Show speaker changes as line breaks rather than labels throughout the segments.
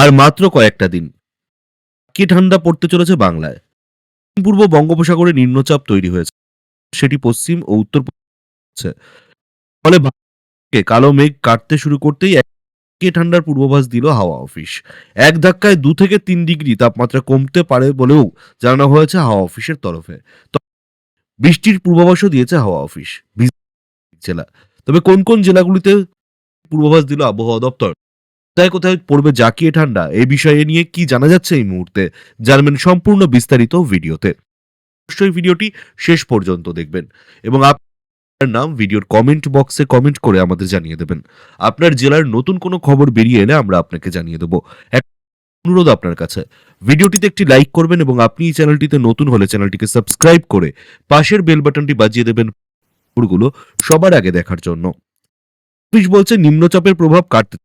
আর মাত্র কয়েকটা দিন। কি ঠান্ডা পড়তে চলেছে বাংলায়। পূর্ব বঙ্গোপসাগরে নিম্নচাপ তৈরি হয়েছে। সেটি পশ্চিম ও উত্তর ফলে কালো মেঘ কাটতে শুরু করতেই কে ঠান্ডার পূর্বাভাস দিল হাওয়া অফিস। এক ধাক্কায় দু থেকে তিন ডিগ্রি তাপমাত্রা কমতে পারে বলেও জানানো হয়েছে হাওয়া অফিসের তরফে। বৃষ্টির পূর্বাভাসও দিয়েছে হাওয়া অফিস। জেলা। তবে কোন কোন জেলাগুলিতে পূর্বাভাস দিল আবহাওয়া দপ্তর? কোথায় কোথায় পড়বে জাকিয়ে ঠান্ডা এই বিষয়ে নিয়ে কি জানা যাচ্ছে এই মুহূর্তে, জানবেন সম্পূর্ণ বিস্তারিত ভিডিওতে। অবশ্যই ভিডিওটি শেষ পর্যন্ত দেখবেন এবং আপনার নাম ভিডিওর কমেন্ট বক্সে কমেন্ট করে আমাদের জানিয়ে দেবেন। আপনার জেলার নতুন কোনো খবর বেরিয়ে এলে আমরা আপনাকে জানিয়ে দেবো। অনুরোধ আপনার কাছে, ভিডিওটিতে একটি লাইক করবেন এবং আপনি এই চ্যানেলটিতে নতুন হলে চ্যানেলটিকে সাবস্ক্রাইব করে পাশের বেল বাটনটি বাজিয়ে দেবেন খবরগুলো সবার আগে দেখার জন্য। বলছে, নিম্নচাপের প্রভাব কাটতে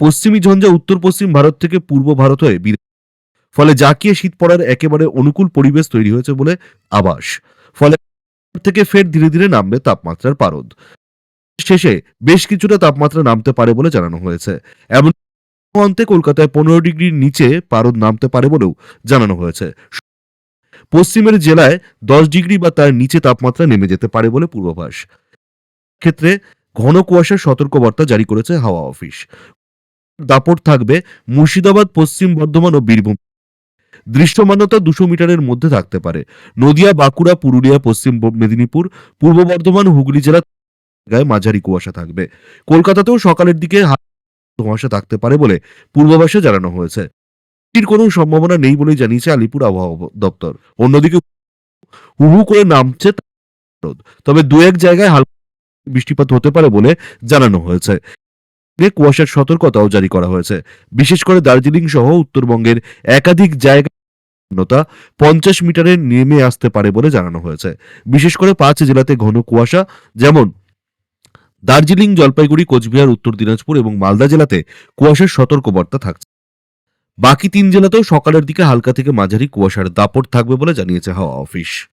পশ্চিমী ঝঞ্ঝা উত্তর পশ্চিম ভারত থেকে পূর্ব ভারত হয়ে ফলে জাকিয়ে শীত পড়ার একেবারে অনুকূল পরিবেশ তৈরি হয়েছে বলে আবাস। ফলে থেকে ফের ধীরে ধীরে নামবে তাপমাত্রার পারদ। শেষে বেশ কিছুটা তাপমাত্রা নামতে পারে বলে জানানো হয়েছে। এমন অন্তে কলকাতায় পনেরো ডিগ্রির নিচে পারদ নামতে পারে বলেও জানানো হয়েছে। পশ্চিমের জেলায় দশ ডিগ্রি বা তার নিচে তাপমাত্রা নেমে যেতে পারে বলে পূর্বাভাস। ক্ষেত্রে ঘন কুয়াশার সতর্কবার্তা জারি করেছে হাওয়া অফিস। দাপট থাকবে মুর্শিদাবাদ, পশ্চিম বর্ধমান ও বীরভূম। দৃশ্যমানতা দুশো মিটারের মধ্যে থাকতে পারে। নদিয়া, বাঁকুড়া, পুরুলিয়া, পশ্চিম মেদিনীপুর, পূর্ব বর্ধমান, হুগলি জেলা জায়গায় মাঝারি কুয়াশা থাকবে। কলকাতাতেও সকালের দিকে কুয়াশা থাকতে পারে বলে পূর্বাভাসে জানানো হয়েছে। বৃষ্টির কোনো সম্ভাবনা নেই বলেই জানিয়েছে আলিপুর আবহাওয়া দপ্তর। অন্যদিকে হু হু করে নামছে তবে দু এক জায়গায় হালকা বৃষ্টিপাত হতে পারে বলে জানানো হয়েছে। কুয়াশার সতর্কতাও জারি করা হয়েছে। বিশেষ করে দার্জিলিং সহ উত্তরবঙ্গের একাধিক জায়গা পঞ্চাশ মিটারে নেমে আসতে পারে বলে জানানো হয়েছে। বিশেষ করে পাঁচ জেলাতে ঘন কুয়াশা, যেমন দার্জিলিং, জলপাইগুড়ি, কোচবিহার, উত্তর দিনাজপুর এবং মালদা জেলাতে কুয়াশার সতর্কবার্তা থাকছে। বাকি তিন জেলাতেও সকালের দিকে হালকা থেকে মাঝারি কুয়াশার দাপট থাকবে বলে জানিয়েছে হাওয়া অফিস।